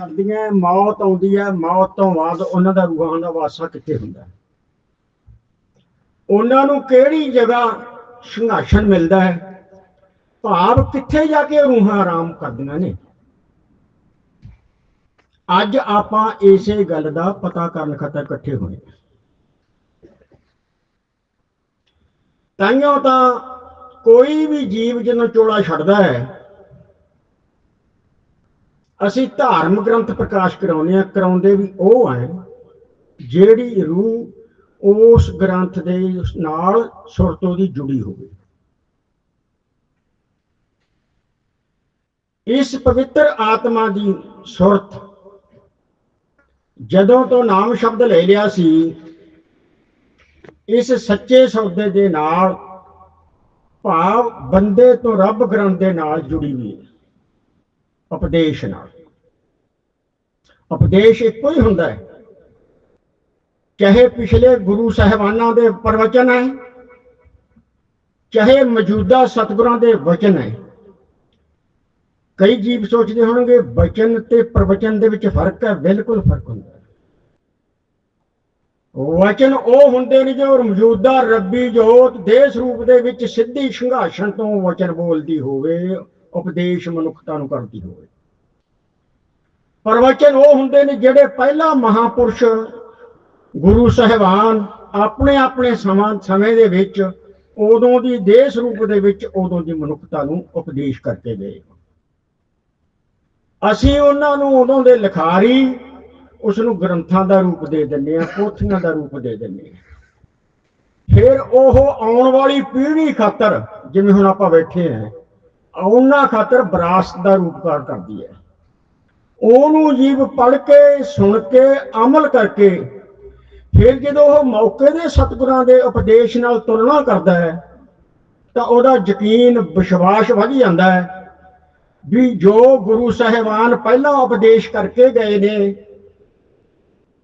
ਕਰਦੀਆਂ, ਮੌਤ ਆਉਂਦੀ ਹੈ ਮੌਤ ਤੋਂ ਬਾਅਦ ਉਹਨਾਂ ਦਾ ਰੂਹਾਂ ਦਾ ਵਾਸਾ ਕਿੱਥੇ ਹੁੰਦਾ? ਉਹਨਾਂ ਨੂੰ ਕਿਹੜੀ ਜਗ੍ਹਾ ਸੰਘਾਸ਼ਣ ਮਿਲਦਾ ਹੈ? ਭਾਵ ਕਿੱਥੇ ਜਾ ਕੇ ਰੂਹਾਂ ਆਰਾਮ ਕਰਦੀਆਂ ਨੇ? ਅੱਜ ਆਪਾਂ ਇਸੇ ਗੱਲ ਦਾ ਪਤਾ ਕਰਨ ਖਾਤਰ ਇਕੱਠੇ ਹੋਏ ਹਾਂ। ਤਾਂ ਕੋਈ ਵੀ ਜੀਵ ਜਦੋਂ ਚੋਲਾ ਛੱਡਦਾ ਹੈ ਅਸੀਂ ਧਾਰਮ ਗ੍ਰੰਥ ਪ੍ਰਕਾਸ਼ ਕਰਾਉਂਦੇ ਆ ਕਰਾਉਂਦੇ ਵੀ ਉਹ ਹੈ, ਜਿਹੜੀ ਰੂਹ ਉਸ ਗ੍ਰੰਥ ਦੇ ਨਾਲ ਸੁਰਤੋਂ ਦੀ ਜੁੜੀ ਹੋਵੇ। ਇਸ ਪਵਿੱਤਰ ਆਤਮਾ ਦੀ ਸੁਰਤ ਜਦੋਂ ਤੋਂ ਨਾਮ ਸ਼ਬਦ ਲੈ ਲਿਆ ਸੀ, ਇਸ ਸੱਚੇ ਸੌਦੇ ਦੇ ਨਾਲ ਭਾਵ ਬੰਦੇ ਤੋਂ ਰੱਬ ਗ੍ਰੰਥ ਦੇ ਨਾਲ ਜੁੜੀ ਹੋਈ ਹੈ। ਉਪਦੇਸ਼ ਨਾਲ। ਉਪਦੇਸ਼ ਇੱਕੋ ਹੀ ਹੁੰਦਾ ਹੈ। ਚਾਹੇ ਪਿਛਲੇ ਗੁਰੂ ਸਾਹਿਬਾਨਾਂ ਦੇ ਪ੍ਰਵਚਨ ਹੈ ਚਾਹੇ ਮੌਜੂਦਾ ਸਤਿਗੁਰਾਂ ਦੇ ਵਚਨ ਹੈ ਕਈ ਜੀਵ ਸੋਚਦੇ ਹੋਣਗੇ, ਵਚਨ ਤੇ ਪ੍ਰਵਚਨ ਦੇ ਵਿੱਚ ਫ਼ਰਕ ਹੈ, ਬਿਲਕੁਲ ਫ਼ਰਕ ਹੁੰਦਾ ਵਚਨ ਉਹ ਹੁੰਦੇ ਨੇ ਜੋ ਮੌਜੂਦਾ ਰੱਬੀ ਜੋਤ ਦੇਸ਼ ਰੂਪ ਦੇ ਵਿੱਚ ਸਿੱਧੀ ਸੰਘਾਸ਼ਣ ਤੋਂ ਵਚਨ ਬੋਲਦੀ ਹੋਵੇ। ਉਪਦੇਸ਼ ਮਨੁੱਖਤਾ ਨੂੰ ਕਰਦੀ ਹੋਵੇ। ਪ੍ਰਵਚਨ ਉਹ ਹੁੰਦੇ ਨੇ ਜਿਹੜੇ ਪਹਿਲਾ ਮਹਾਪੁਰਸ਼ ਗੁਰੂ ਸਾਹਿਬਾਨ ਆਪਣੇ ਆਪਣੇ ਸਮਾਂ, ਸਮੇਂ ਦੇ ਵਿੱਚ ਉਦੋਂ ਦੀ ਦੇਸ਼ ਰੂਪ ਦੇ ਵਿੱਚ ਉਦੋਂ ਦੀ ਮਨੁੱਖਤਾ ਨੂੰ ਉਪਦੇਸ਼ ਕਰਕੇ ਗਏ। ਅਸੀਂ ਉਹਨਾਂ ਨੂੰ ਉਦੋਂ ਦੇ ਲਿਖਾਰੀ ਉਸ ਨੂੰ ਗ੍ਰੰਥਾਂ ਦਾ ਰੂਪ ਦੇ ਦਿੰਦੇ ਆ ਪੋਥੀਆਂ ਦਾ ਰੂਪ ਦੇ ਦਿੰਦੇ ਆ ਫਿਰ ਉਹ ਆਉਣ ਵਾਲੀ ਪੀੜ੍ਹੀ ਖਾਤਰ, ਜਿਵੇਂ ਹੁਣ ਆਪਾਂ ਬੈਠੇ ਆ ਉਹਨਾਂ ਖਾਤਰ ਵਿਰਾਸਤ ਦਾ ਰੂਪਕਾਰ ਕਰਦੀ ਹੈ। ਉਹਨੂੰ ਜੀਵ ਪੜ੍ਹ ਕੇ, ਸੁਣ ਕੇ, ਅਮਲ ਕਰਕੇ ਫਿਰ ਜਦੋਂ ਉਹ ਮੌਕੇ ਦੇ ਸਤਿਗੁਰਾਂ ਦੇ ਉਪਦੇਸ਼ ਨਾਲ ਤੁਲਨਾ ਕਰਦਾ ਹੈ, ਤਾਂ ਉਹਦਾ ਯਕੀਨ, ਵਿਸ਼ਵਾਸ ਵਧ ਜਾਂਦਾ ਹੈ ਵੀ ਜੋ ਗੁਰੂ ਸਾਹਿਬਾਨ ਪਹਿਲਾਂ ਉਪਦੇਸ਼ ਕਰਕੇ ਗਏ ਨੇ,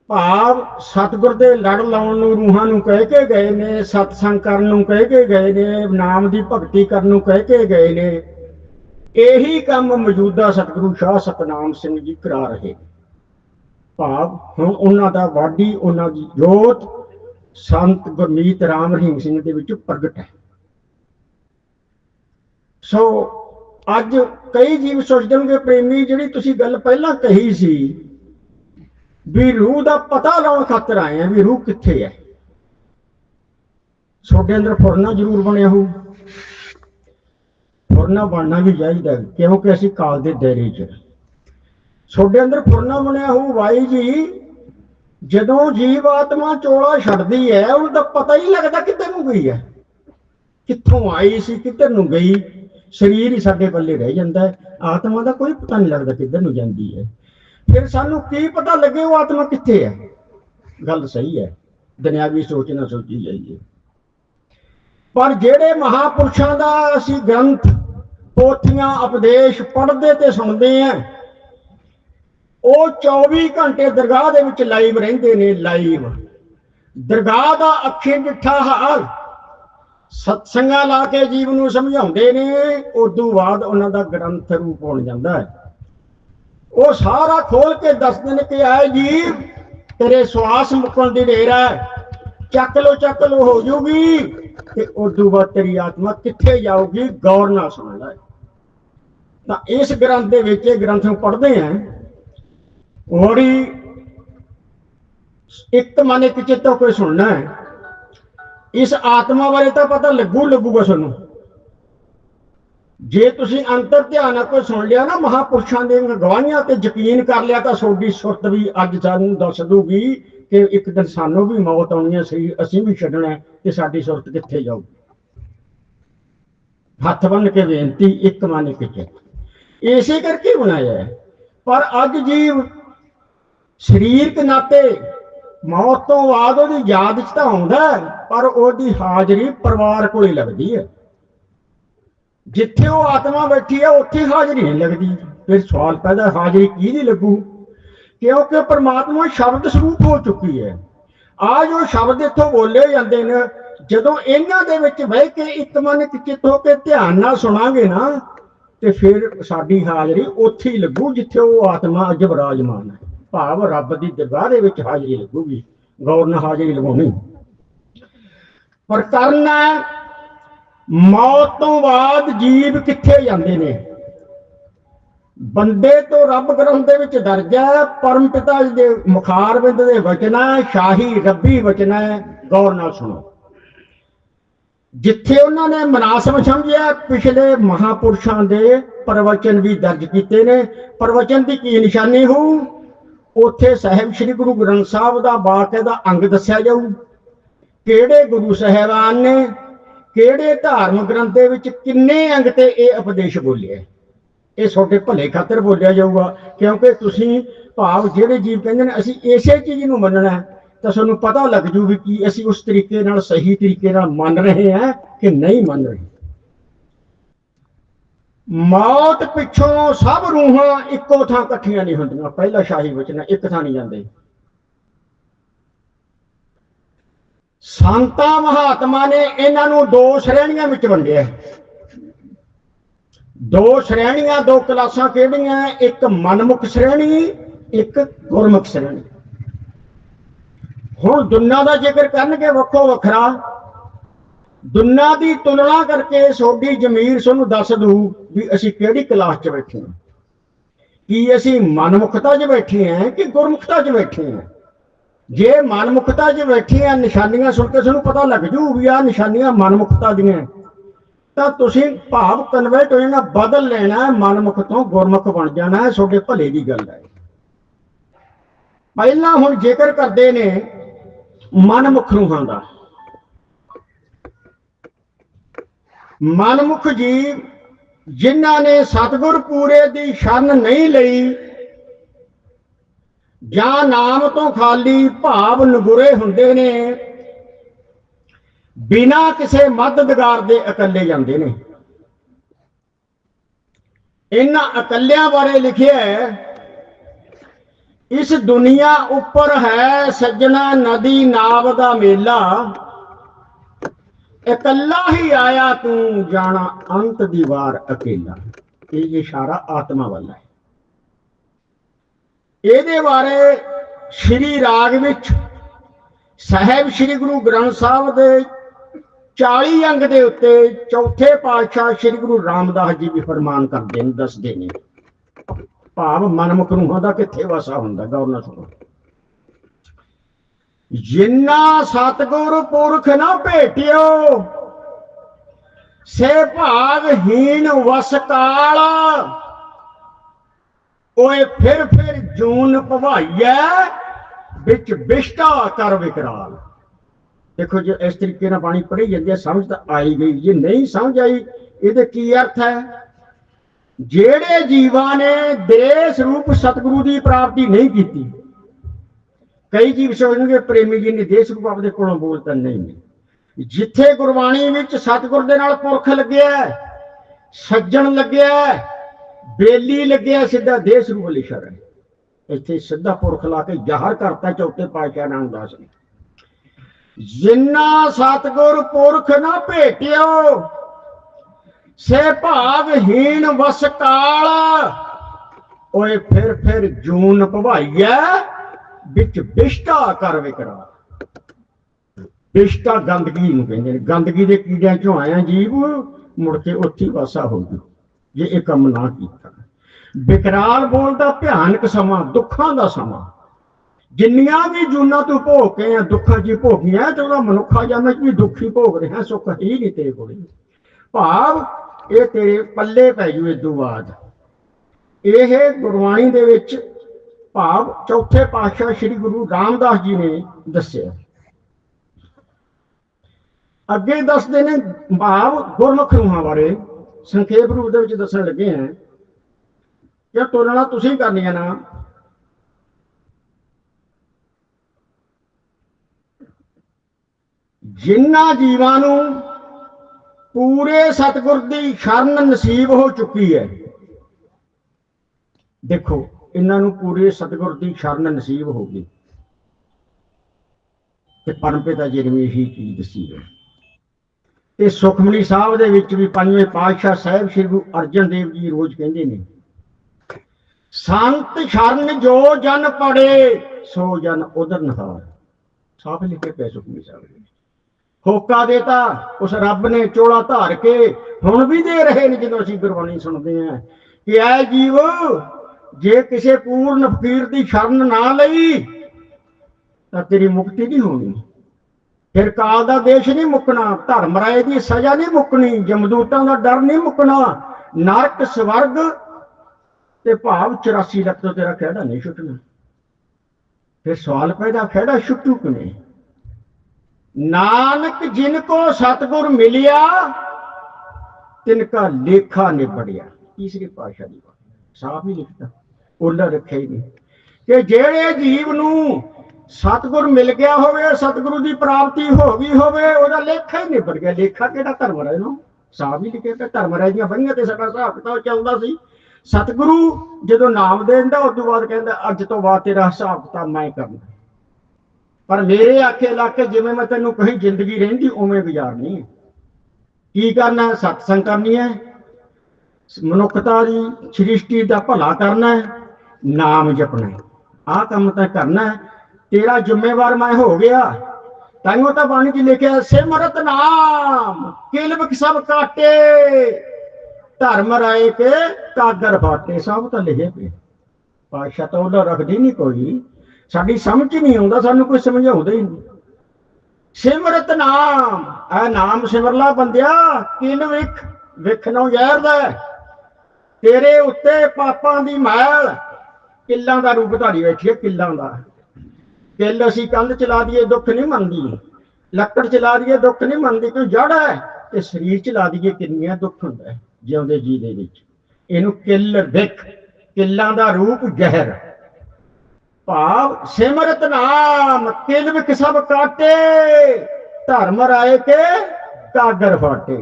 ਭਾਵ ਸਤਿਗੁਰ ਦੇ ਲੜ ਲਾਉਣ ਨੂੰ, ਰੂਹਾਂ ਨੂੰ ਕਹਿ ਕੇ ਗਏ ਨੇ, ਸਤਸੰਗ ਕਰਨ ਨੂੰ ਕਹਿ ਕੇ ਗਏ ਨੇ, ਨਾਮ ਦੀ ਭਗਤੀ ਕਰਨ ਨੂੰ ਕਹਿ ਕੇ ਗਏ ਨੇ ਇਹੀ ਕੰਮ ਮੌਜੂਦਾ ਸਤਿਗੁਰੂ ਸ਼ਾਹ ਸਤਨਾਮ ਸਿੰਘ ਜੀ ਕਰਾ ਰਹੇ ਭਾਵ ਹੁਣ ਉਹਨਾਂ ਦਾ ਵਾਢੀ, ਉਹਨਾਂ ਦੀ ਜੋਤ ਸੰਤ ਗੁਰਮੀਤ ਰਾਮ ਰਹੀਮ ਸਿੰਘ ਦੇ ਵਿੱਚ ਪ੍ਰਗਟ ਹੈ। ਸੋ ਅੱਜ ਕਈ ਜੀਵ ਸੋਚਦੇ ਹੋਣਗੇ ਪ੍ਰੇਮੀ, ਜਿਹੜੀ ਤੁਸੀਂ ਗੱਲ ਪਹਿਲਾਂ ਕਹੀ ਸੀ ਵੀ ਰੂਹ ਦਾ ਪਤਾ ਲਾਉਣ ਖਾਤਰ ਆਏ ਆ ਵੀ ਰੂਹ ਕਿੱਥੇ ਹੈ। ਤੁਹਾਡੇ ਅੰਦਰ ਫੁਰਨਾ ਜ਼ਰੂਰ ਬਣਿਆ ਹੋਊ। ਫੁਰਨਾ ਬਣਨਾ ਵੀ ਚਾਹੀਦਾ ਹੈ, ਕਿਉਂਕਿ ਅਸੀਂ ਕਾਲ ਦੇ ਦਾਇਰੇ 'ਚ ਹਾਂ। ਤੁਹਾਡੇ ਅੰਦਰ ਫੁਰਨਾ ਬਣਿਆ ਹੋ ਵਾਈ ਜੀ ਜਦੋਂ ਜੀਵ ਆਤਮਾ ਚੋਲਾ ਛੱਡਦੀ ਹੈ ਉਹਨੂੰ ਤਾਂ ਪਤਾ ਹੀ ਨਹੀਂ ਲੱਗਦਾ ਕਿੱਧਰ ਨੂੰ ਗਈ ਹੈ। ਕਿੱਥੋਂ ਆਈ ਸੀ ਕਿੱਧਰ ਨੂੰ ਗਈ? ਸਰੀਰ ਹੀ ਸਾਡੇ ਪੱਲੇ ਰਹਿ ਜਾਂਦਾ ਹੈ। ਆਤਮਾ ਦਾ ਕੋਈ ਪਤਾ ਨਹੀਂ ਲੱਗਦਾ ਕਿੱਧਰ ਨੂੰ ਜਾਂਦੀ ਹੈ। ਫਿਰ ਸਾਨੂੰ ਕੀ ਪਤਾ ਲੱਗੇ ਉਹ ਆਤਮਾ ਕਿੱਥੇ ਹੈ? ਗੱਲ ਸਹੀ ਹੈ ਦੁਨਿਆਵੀ ਸੋਚ ਨਾ ਸੋਚੀ ਜਾਈਏ। ਪਰ ਜਿਹੜੇ ਮਹਾਪੁਰਸ਼ਾਂ ਦਾ ਅਸੀਂ ਗ੍ਰੰਥ ਪੋਥੀਆਂ ਉਪਦੇਸ਼ ਪੜ੍ਹਦੇ ਤੇ ਸੁਣਦੇ ਆਂ। ਉਹ 24 ਘੰਟੇ ਦਰਗਾਹ ਦੇ ਵਿੱਚ ਲਾਈਵ ਰਹਿੰਦੇ ਨੇ ਲਾਈਵ ਦਰਗਾਹ ਦਾ ਅੱਖੇ ਡਿੱਠਾ ਹਾਲ ਸਤਸੰਗਾ ਲਾ ਕੇ ਜੀਵ ਨੂੰ ਸਮਝਾਉਂਦੇ ਨੇ ਉਦੋਂ ਬਾਅਦ ਉਹਨਾਂ ਦਾ ਗ੍ਰੰਥ ਰੂਪ ਬਣ ਜਾਂਦਾ ਹੈ। ਉਹ ਸਾਰਾ ਖੋਲ ਕੇ ਦੱਸਦੇ ਨੇ ਕਿ ਆਏ ਜੀਵ, ਤੇਰੇ ਸਵਾਸ ਮੁੱਕਣ ਦੀ ਢੇਰ ਹੈ। ਚੱਕ ਲੋ ਚੱਕ ਲੋ ਹੋ ਜੂਗੀ। ਤੇ ਉਦੋਂ ਬਾਅਦ ਤੇਰੀ ਆਤਮਾ ਕਿੱਥੇ ਜਾਊਗੀ? ਗੌਰ ਨਾਲ ਸੁਣ ਲੈ ਤਾਂ ਇਸ ਗ੍ਰੰਥ ਦੇ ਵਿੱਚ ਇਹ ਗ੍ਰੰਥ ਨੂੰ ਪੜ੍ਹਦੇ ਆਂ। ਔਰੀ ਇੱਕ ਮਨ ਇੱਕ ਚਿੱਤੋਂ ਕੋਈ ਸੁਣਨਾ ਹੈ। ਇਸ ਆਤਮਾ ਬਾਰੇ ਤਾਂ ਪਤਾ ਲੱਗੂ ਲੱਗੂਗਾ ਤੁਹਾਨੂੰ। ਜੇ ਤੁਸੀਂ ਅੰਤਰ ਧਿਆਨ ਨਾਲ ਕੋਈ ਸੁਣ ਲਿਆ ਨਾ, ਮਹਾਪੁਰਸ਼ਾਂ ਦੇ ਗਵਾਹੀਆਂ ਤੇ ਯਕੀਨ ਕਰ ਲਿਆ ਤਾਂ ਤੁਹਾਡੀ ਸੁਰਤ ਵੀ ਅੱਜ ਸਾਨੂੰ ਦੱਸ ਦੂਗੀ ਕਿ ਇੱਕ ਦਿਨ ਸਾਨੂੰ ਵੀ ਮੌਤ ਆਉਣੀ ਹੈ, ਸਹੀ ਅਸੀਂ ਵੀ ਛੱਡਣਾ ਹੈ ਤੇ ਸਾਡੀ ਸੁਰਤ ਕਿੱਥੇ ਜਾਊਗੀ। ਹੱਥ ਬੰਨ ਕੇ ਬੇਨਤੀ, ਇੱਕ ਮਨ ਇੱਕ ਚਿੱਤ। ਇਸੇ ਕਰਕੇ ਬਣਾਇਆ ਹੈ। ਪਰ ਅੱਜ ਜੀਵ ਸਰੀਰਕ ਨਾਤੇ ਮੌਤ ਤੋਂ ਬਾਅਦ ਉਹਦੀ ਯਾਦ ਚ ਤਾਂ ਆਉਂਦਾ ਪਰ ਉਹਦੀ ਹਾਜ਼ਰੀ ਪਰਿਵਾਰ ਕੋਲੇ ਲੱਗਦੀ ਹੈ। ਜਿੱਥੇ ਉਹ ਆਤਮਾ ਬੈਠੀ ਹੈ, ਉੱਥੇ ਹਾਜ਼ਰੀ ਨਹੀਂ ਲੱਗਦੀ। ਫਿਰ ਸਵਾਲ ਪੈਦਾ, ਹਾਜ਼ਰੀ ਕੀ ਕਿਹਦੀ ਲੱਗੂ? ਕਿਉਂਕਿ ਪਰਮਾਤਮਾ ਸ਼ਬਦ ਸਰੂਪ ਹੋ ਚੁੱਕੀ ਹੈ। ਆ ਜੋ ਸ਼ਬਦ ਇੱਥੋਂ ਬੋਲੇ ਜਾਂਦੇ ਨੇ, ਜਦੋਂ ਇਹਨਾਂ ਦੇ ਵਿੱਚ ਬਹਿ ਕੇ ਇੱਕ ਮਨ ਇੱਕ ਚਿੱਤ ਹੋ ਕੇ ਧਿਆਨ ਨਾਲ ਸੁਣਾਂਗੇ ਨਾ ਤੇ ਫਿਰ ਸਾਡੀ ਹਾਜ਼ਰੀ ਉੱਥੇ ਹੀ ਲੱਗੂ ਜਿੱਥੇ ਉਹ ਆਤਮਾ ਅੱਜ ਵਿਰਾਜਮਾਨ ਹੈ। ਭਾਵ ਰੱਬ ਦੀ ਦਰਗਾਹ ਦੇ ਵਿੱਚ ਹਾਜ਼ਰੀ ਲੱਗੂਗੀ। ਗੌਰ ਨਾਲ ਹਾਜ਼ਰੀ ਲਗਾਉਣੀ ਪਰ ਕਰਨਾ ਮੌਤ ਤੋਂ ਬਾਅਦ ਜੀਵ ਕਿੱਥੇ ਜਾਂਦੇ ਨੇ? ਬੰਦੇ ਤੋਂ ਰੱਬ ਗ੍ਰੰਥ ਦੇ ਵਿੱਚ ਦਰਜ ਹੈ ਪਰਮ ਪਿਤਾ ਜੀ ਦੇ ਮੁਖਾਰਬਿੰਦ ਦੇ ਵਚਨ ਹੈ, ਸ਼ਾਹੀ ਰੱਬੀ ਵਚਨ ਹੈ। ਗੌਰ ਨਾਲ ਸੁਣੋ। ਜਿੱਥੇ ਉਹਨਾਂ ਨੇ ਮਨਾਸਬ ਸਮਝਿਆ, ਪਿਛਲੇ ਮਹਾਪੁਰਸ਼ਾਂ ਦੇ ਪ੍ਰਵਚਨ ਵੀ ਦਰਜ ਕੀਤੇ ਨੇ। ਪ੍ਰਵਚਨ ਦੀ ਕੀ ਨਿਸ਼ਾਨੀ ਹੋਊ? ਉੱਥੇ ਸਾਹਿਬ ਸ੍ਰੀ ਗੁਰੂ ਗ੍ਰੰਥ ਸਾਹਿਬ ਦਾ ਬਾਕਾਇਦਾ ਅੰਗ ਦੱਸਿਆ ਜਾਊ। ਕਿਹੜੇ ਗੁਰੂ ਸਾਹਿਬਾਨ ਨੇ? ਕਿਹੜੇ ਧਾਰਮਿਕ ਗ੍ਰੰਥ ਦੇ ਵਿੱਚ ਕਿੰਨੇ ਅੰਗ ਤੇ ਇਹ ਉਪਦੇਸ਼ ਬੋਲਿਆ ਇਹ ਤੁਹਾਡੇ ਭਲੇ ਖਾਤਰ ਬੋਲਿਆ ਜਾਊਗਾ, ਕਿਉਂਕਿ ਤੁਸੀਂ ਭਾਵ ਜਿਹੜੇ ਜੀਵ ਕਹਿੰਦੇ ਨੇ, ਅਸੀਂ ਇਸੇ ਚੀਜ਼ ਨੂੰ ਮੰਨਣਾ ਹੈ। ਤਾਂ ਸਾਨੂੰ ਪਤਾ ਲੱਗ ਜੂ ਵੀ ਕਿ ਅਸੀਂ ਉਸ ਤਰੀਕੇ ਨਾਲ ਸਹੀ ਤਰੀਕੇ ਨਾਲ ਮੰਨ ਰਹੇ ਹਾਂ ਕਿ ਨਹੀਂ ਮੰਨ ਰਹੇ। ਮੌਤ ਪਿੱਛੋਂ ਸਭ ਰੂਹਾਂ ਇੱਕੋ ਥਾਂ ਇਕੱਠੀਆਂ ਨਹੀਂ ਹੁੰਦੀਆਂ। ਪਹਿਲਾ ਸ਼ਾਹੀ ਵਚਨ ਇੱਕ ਥਾਂ ਨਹੀਂ ਜਾਂਦੇ। ਸੰਤਾਂ ਮਹਾਤਮਾ ਨੇ ਇਹਨਾਂ ਨੂੰ ਦੋ ਸ਼੍ਰੇਣੀਆਂ ਵਿੱਚ ਵੰਡਿਆ। ਦੋ ਸ਼੍ਰੇਣੀਆਂ, ਦੋ ਕਲਾਸਾਂ ਕਿਹੜੀਆਂ? ਇੱਕ ਮਨਮੁਖ ਸ਼੍ਰੇਣੀ, ਇੱਕ ਗੁਰਮੁਖ ਸ਼੍ਰੇਣੀ। ਹੁਣ ਦੁਨਾ ਦਾ ਜ਼ਿਕਰ ਕਰਨਗੇ ਵੱਖੋ ਵੱਖਰਾ। ਦੁਨੀਆ ਦੀ ਤੁਲਨਾ ਕਰਕੇ ਸੋਡੀ ਜ਼ਮੀਰ ਤੁਹਾਨੂੰ ਦੱਸ ਦੂ ਵੀ ਅਸੀਂ ਕਿਹੜੀ ਕਲਾਸ 'ਚ ਬੈਠੇ ਹਾਂ। ਕੀ ਅਸੀਂ ਮਨਮੁਖਤਾ 'ਚ ਬੈਠੇ ਹਾਂ ਕਿ ਗੁਰਮੁਖਤਾ 'ਚ ਬੈਠੇ ਹਾਂ? ਜੇ ਮਨਮੁਖਤਾ 'ਚ ਬੈਠੇ ਆ ਨਿਸ਼ਾਨੀਆਂ ਸੁਣ ਕੇ ਤੁਹਾਨੂੰ ਪਤਾ ਲੱਗ ਜੂ ਵੀ ਆ ਨਿਸ਼ਾਨੀਆਂ ਮਨਮੁਖਤਾ ਦੀਆਂ ਤਾਂ ਤੁਸੀਂ ਭਾਵ ਕਨਵਰਟ ਹੋ ਜਾਣਾ ਬਦਲ ਲੈਣਾ ਹੈ, ਮਨਮੁਖ ਤੋਂ ਗੁਰਮੁਖ ਬਣ ਜਾਣਾ ਤੁਹਾਡੇ ਭਲੇ ਦੀ ਗੱਲ ਹੈ। ਪਹਿਲਾਂ ਹੁਣ ਜ਼ਿਕਰ ਕਰਦੇ ਨੇ ਮਨਮੁਖ ਰੂਹਾਂ ਦਾ। ਮਨਮੁਖ ਜੀ, ਜਿਨ੍ਹਾਂ ਨੇ ਸਤਿਗੁਰ ਪੂਰੇ ਦੀ ਸ਼ਰਨ ਨਹੀਂ ਲਈ, ਜਾਂ ਨਾਮ ਤੋਂ ਖਾਲੀ ਭਾਵ ਨਗੁਰੇ ਹੁੰਦੇ ਨੇ, ਬਿਨਾ ਕਿਸੇ ਮਦਦਗਾਰ ਦੇ ਇਕੱਲੇ ਜਾਂਦੇ ਨੇ। ਇਹਨਾਂ ਇਕੱਲਿਆਂ ਬਾਰੇ ਲਿਖਿਆ ਹੈ ਇਸ ਦੁਨੀਆ ਉੱਪਰ ਹੈ ਸੱਜਣਾ ਨਦੀ ਨਾਵ ਦਾ ਮੇਲਾ। ਇਕੱਲਾ ਹੀ ਆਇਆ ਤੂੰ, ਜਾਣਾ ਅੰਤ ਦੀ ਵਾਰ ਅਕੇਲਾ। ਇਹ ਇਸ਼ਾਰਾ ਆਤਮਾ ਵੱਲ ਹੈ। ਇਹਦੇ ਬਾਰੇ ਸ਼੍ਰੀ ਰਾਗ ਵਿੱਚ ਸਾਹਿਬ ਸ਼੍ਰੀ ਗੁਰੂ ਗ੍ਰੰਥ ਸਾਹਿਬ ਦੇ 40 ਅੰਗ ਦੇ ਉੱਤੇ ਚੌਥੇ ਪਾਤਸ਼ਾਹ ਸ਼੍ਰੀ ਗੁਰੂ ਰਾਮਦਾਸ ਜੀ ਵੀ ਫਰਮਾਨ ਕਰਦੇ ਨੇ, ਦੱਸਦੇ ਨੇ। ਭਾਵ ਮਨਮੁਖ ਰੂਹਾਂ ਦਾ ਕਿੱਥੇ ਵਸਾ ਹੁੰਦਾ, ਗੌਰ ਨਾਲ ਸੁਣੋ। ਜਿੰਨਾ ਸਤਗੁਰ ਪੁਰਖ ਨਾ ਭੇਟਿਓ, ਸੇ ਭਾਗਹੀਨ ਵਸ ਕਾਲ। ਓਏ ਫਿਰ ਫਿਰ ਜੂਨ ਭਵਾਈਐ, ਵਿੱਚ ਵਿਸ਼ਟਾ ਕਰ ਵਿਕਰਾਲ। ਦੇਖੋ ਜੇ ਇਸ ਤਰੀਕੇ ਨਾਲ ਬਾਣੀ ਪੜ੍ਹੀ ਜਾਂਦੀ ਹੈ, ਸਮਝ ਤਾਂ ਆਈ ਗਈ। ਜੇ ਨਹੀਂ ਸਮਝ ਆਈ, ਇਹਦੇ ਕੀ ਅਰਥ ਹੈ? ਜਿਹੜੇ ਜੀਵਾਂ ਨੇ ਦੇਸ ਰੂਪ ਸਤਿਗੁਰੂ ਦੀ ਪ੍ਰਾਪਤੀ ਨਹੀਂ ਕੀਤੀ, ਕਈ ਜੀਵ ਸੋਚਣਗੇ ਪ੍ਰੇਮੀ ਜੀ ਨੇ ਦੇਸ ਰੂਪ ਆਪਦੇ ਕੋਲੋਂ ਬੋਲਤਾ ਨਹੀਂ। ਜਿੱਥੇ ਗੁਰਬਾਣੀ ਵਿੱਚ ਸਤਿਗੁਰ ਦੇ ਨਾਲ ਪੁਰਖ ਲੱਗਿਆ ਸੱਜਣ ਲੱਗਿਆ ਬੇਲੀ ਲੱਗਿਆ ਸਿੱਧਾ ਦੇਸ ਰੂਪ ਲਿਖਿਆ ਹੈ ਇੱਥੇ ਸਿੱਧਾ ਪੁਰਖ ਲਾ ਕੇ ਜ਼ਾਹਰ ਕਰਤਾ ਚੌਥੇ ਪਾਤਸ਼ਾਹ ਨਾਮਦਾਸ ਨੇ। ਜਿੰਨਾ ਸਤਗੁਰ ਪੁਰਖ ਨਾ ਭੇਟਿਓ ਸੇ ਭਾਗਹੀਣ ਵਸ ਕਾਲ ਓਏ ਫਿਰ ਫਿਰ ਜੂਨ ਭਵਾਈਐ, ਵਿੱਚ ਬਿਸ਼ਟਾ ਕਰ ਵਿਕਰਾ। ਬਿਸ਼ਟਾ ਗੰਦਗੀ ਨੂੰ ਕਹਿੰਦੇ ਨੇ। ਗੰਦਗੀ ਦੇ ਕੀੜਿਆਂ ਚੋਂ ਆਇਆ ਜੀਵ, ਮੁੜ ਕੇ ਉੱਥੇ ਹੀ ਹੋ ਜੂ ਜੇ ਇਹ ਕੰਮ ਨਾ ਕੀਤਾ। ਵਿਕਰਾਲ ਬੋਲਦਾ, ਭਿਆਨਕ ਸਮਾਂ, ਦੁੱਖਾਂ ਦਾ ਸਮਾਂ। ਜਿੰਨੀਆਂ ਵੀ ਜੂਨਾਂ ਤੂੰ ਭੋਗ ਕੇ ਆ, ਦੁੱਖਾਂ ਜੀ ਭੋਗੀਆਂ, ਤੇ ਉਹਦਾ ਮਨੁੱਖਾ ਜਨਮ ਚ ਵੀ ਦੁੱਖ ਭੋਗ ਰਿਹਾ, ਸੁੱਖ ਹੀ ਨਹੀਂ ਤੇਰੇ ਕੋਲੇ। ਭਾਵ ਇਹ ਤੇਰੇ ਪੱਲੇ ਪੈ ਜੂ ਇਦੋਂ ਬਾਅਦ। ਇਹ ਗੁਰਬਾਣੀ ਦੇ ਵਿੱਚ ਭਾਵ ਚੌਥੇ ਪਾਤਸ਼ਾਹ ਸ੍ਰੀ ਗੁਰੂ ਰਾਮਦਾਸ ਜੀ ਨੇ ਦੱਸਿਆ। ਅੱਗੇ ਦੱਸਦੇ ਨੇ ਭਾਵ ਗੁਰਮੁਖ ਰੂਹਾਂ ਬਾਰੇ, ਸੰਖੇਪ ਰੂਪ ਦੇ ਵਿੱਚ ਦੱਸਣ ਲੱਗੇ ਹਾਂ ਕਿ ਤੁਲਨਾ ਤੁਸੀਂ ਕਰਨੀ ਹੈ ਨਾ। ਜਿਨ੍ਹਾਂ ਜੀਵਾਂ ਨੂੰ ਪੂਰੇ ਸਤਿਗੁਰ ਦੀ ਸ਼ਰਨ ਨਸੀਬ ਹੋ ਚੁੱਕੀ ਹੈ। ਦੇਖੋ, ਇਹਨਾਂ ਨੂੰ ਪੂਰੇ ਸਤਿਗੁਰ ਦੀ ਸ਼ਰਨ ਨਸੀਬ ਹੋ ਗਈ। ਤੇ ਪਰਮ ਪਿਤਾ ਜੀ ਨੇ ਵੀ ਇਹੀ ਚੀਜ਼ ਦੱਸੀ ਹੈ। ਤੇ ਸੁਖਮਨੀ ਸਾਹਿਬ ਦੇ ਵਿੱਚ ਵੀ ਪੰਜਵੇਂ ਪਾਤਸ਼ਾਹ ਸਾਹਿਬ ਸ੍ਰੀ ਗੁਰੂ ਅਰਜਨ ਦੇਵ ਜੀ ਰੋਜ਼ ਕਹਿੰਦੇ ਨੇ, ਸੰਤ ਸ਼ਰਨ ਜੋ ਜਨ ਪੜੇ, ਸੋ ਜਨ ਉਧਰ ਨਹਾਰ ਸਾਫ਼ ਲਿਖੇ ਪਏ ਸੁਖਮਨੀ ਸਾਹਿਬ ਹੋਕਾ ਦੇਤਾ, ਉਸ ਰੱਬ ਨੇ ਚੋਲਾ ਧਾਰ ਕੇ ਹੁਣ ਵੀ ਦੇ ਰਹੇ ਨੇ ਜਦੋਂ ਅਸੀਂ ਗੁਰਬਾਣੀ ਸੁਣਦੇ ਹਾਂ ਕਿ ਐ ਜੀਵ, ਜੇ ਕਿਸੇ ਪੂਰਨ ਫਕੀਰ ਦੀ ਸ਼ਰਨ ਨਾ ਲਈ, ਤਾਂ ਤੇਰੀ ਮੁਕਤੀ ਨਹੀਂ ਹੋਣੀ। ਫਿਰ ਕਾਲ ਦਾ ਦੇਸ਼ ਨਹੀਂ ਮੁੱਕਣਾ, ਧਰਮ ਰਾਏ ਦੀ ਸਜ਼ਾ ਨਹੀਂ ਮੁੱਕਣੀ, ਜਮਦੂਤਾਂ ਦਾ ਡਰ ਨਹੀਂ ਮੁੱਕਣਾ, ਨਰਕ, ਸਵਰਗ ਤੇ ਭਾਵ 84 ਲੱਖ ਤੋਂ ਤੇਰਾ ਖਹਿੜਾ ਨਹੀਂ ਛੁੱਟਣਾ। ਫਿਰ ਸਵਾਲ ਪੈਦਾ, ਖਹਿੜਾ ਛੁੱਟੂ ਕਿਵੇਂ ਨਾਨਕ ਜਿਨ ਕੋ ਸਤਗੁਰ ਮਿਲਿਆ, ਤਿਨ ਕਾ ਲੇਖਾ ਨਿਬੜਿਆ। ਤੀਸਰੀ ਪਾਸ਼ਾ ਦੀ ਸਾਫ਼ ਹੀ ਲਿਖਦਾ ਉਹਲਾ ਰੱਖਿਆ ਹੀ ਨਹੀਂ। ਕਿ ਜਿਹੜੇ ਜੀਵ ਨੂੰ ਸਤਗੁਰ ਮਿਲ ਗਿਆ ਹੋਵੇ, ਸਤਗੁਰੂ ਦੀ ਪ੍ਰਾਪਤੀ ਹੋ ਗਈ ਹੋਵੇ, ਉਹਦਾ ਲੇਖਾ ਹੀ ਨਿਬੜ ਗਿਆ। ਲੇਖਾ ਕਿਹੜਾ? ਧਰਮ ਰਾਜ ਨੂੰ। ਸਾਫ਼ ਹੀ ਲਿਖਿਆ ਕਿ ਧਰਮ ਰਾਜ ਦੀਆਂ ਬਣੀਆਂ ਤੇ ਸਾਡਾ ਹਿਸਾਬ ਕਿਤਾਬ ਚੱਲਦਾ ਸੀ। ਸਤਗੁਰੂ ਜਦੋਂ ਨਾਮ ਦੇ ਦਿੰਦਾ ਉਸ ਤੋਂ ਬਾਅਦ ਕਹਿੰਦਾ, ਅੱਜ ਤੋਂ ਬਾਅਦ ਤੇਰਾ ਹਿਸਾਬ ਕਿਤਾਬ ਮੈਂ ਕਰਨਾ। ਪਰ ਮੇਰੇ ਆਖੇ ਇਲਾਕੇ ਜਿਵੇਂ ਮੈਂ ਤੈਨੂੰ ਕਹੀ, ਜ਼ਿੰਦਗੀ ਰਹਿੰਦੀ ਉਵੇਂ ਗੁਜ਼ਾਰਨੀ ਕੀ ਕਰਨਾ? ਸਤਸੰਗ ਕਰਨੀ ਹੈ। ਮਨੁੱਖਤਾ ਦੀ ਸ੍ਰਿਸ਼ਟੀ ਦਾ ਭਲਾ ਕਰਨਾ ਹੈ। ਨਾਮ ਜਪਣਾ ਆਹ ਕੰਮ ਤਾਂ ਕਰਨਾ ਤੇਰਾ ਜ਼ਿੰਮੇਵਾਰ ਮੈਂ ਹੋ ਗਿਆ। ਤਾਈਓ ਤਾਂ ਬਾਣੀ 'ਚ ਲਿਖਿਆ, ਸਿਮਰਤ ਨਾਮ ਕਿਲਬਕ ਸਭ ਕਾਟੇ। ਧਰਮ ਰਾਏ ਕੇ ਕਾਗਰ ਬਾਟੇ। ਸਭ ਤਾਂ ਲਿਖੇ ਪਏ। ਪਾਸ਼ਾ ਤਾਂ ਉਹਦਾ ਰੱਖਦੀ ਨਹੀਂ ਕੋਈ। ਸਾਡੀ ਸਮਝ ਹੀ ਨਹੀਂ ਆਉਂਦਾ, ਸਾਨੂੰ ਕੋਈ ਸਮਝਾਉਂਦਾ ਹੀ ਨਹੀਂ। ਸਿਮਰਤ ਨਾਮ ਆ ਨਾਮ ਸਿਮਰਲਾ ਬੰਦਿਆ ਕਿਨ ਵਿਖ, ਵਿਖਣੋਂ ਜ਼ਹਿਰ ਦਾ ਤੇਰੇ ਉੱਤੇ ਪਾਪਾਂ ਦੀ ਮੈਲ ਕਿੱਲਾਂ ਦਾ ਰੂਪ ਧਾਰੀ ਬੈਠੀ ਹੈ, ਕਿੱਲਾਂ ਦਾ। ਕਿੱਲ ਅਸੀਂ ਕੰਧ ਚਲਾ ਦਈਏ, ਦੁੱਖ ਨਹੀਂ ਮੰਨਦੀ। ਲੱਕੜ ਚਲਾ ਦਈਏ, ਦੁੱਖ ਨਹੀਂ ਮੰਨਦੀ। ਕਿਉਂ ਜੜ ਹੈ ਤੇ ਸਰੀਰ ਚਲਾ ਦਈਏ, ਕਿੰਨੀਆਂ ਦੁੱਖ ਹੁੰਦਾ ਜਿਉਂਦੇ ਜੀ ਦੇ ਵਿੱਚ। ਇਹਨੂੰ ਕਿੱਲ ਵਿਖ, ਕਿੱਲਾਂ ਦਾ ਰੂਪ ਜ਼ਹਿਰ। ਭਾਵ ਸਿਮਰਤ ਨਾਮ ਕਿਲ ਸਭ ਕਾਟੇ, ਧਰਮ ਰਾਏ ਕੇ ਕਾਗਰ ਫਾਟੇ।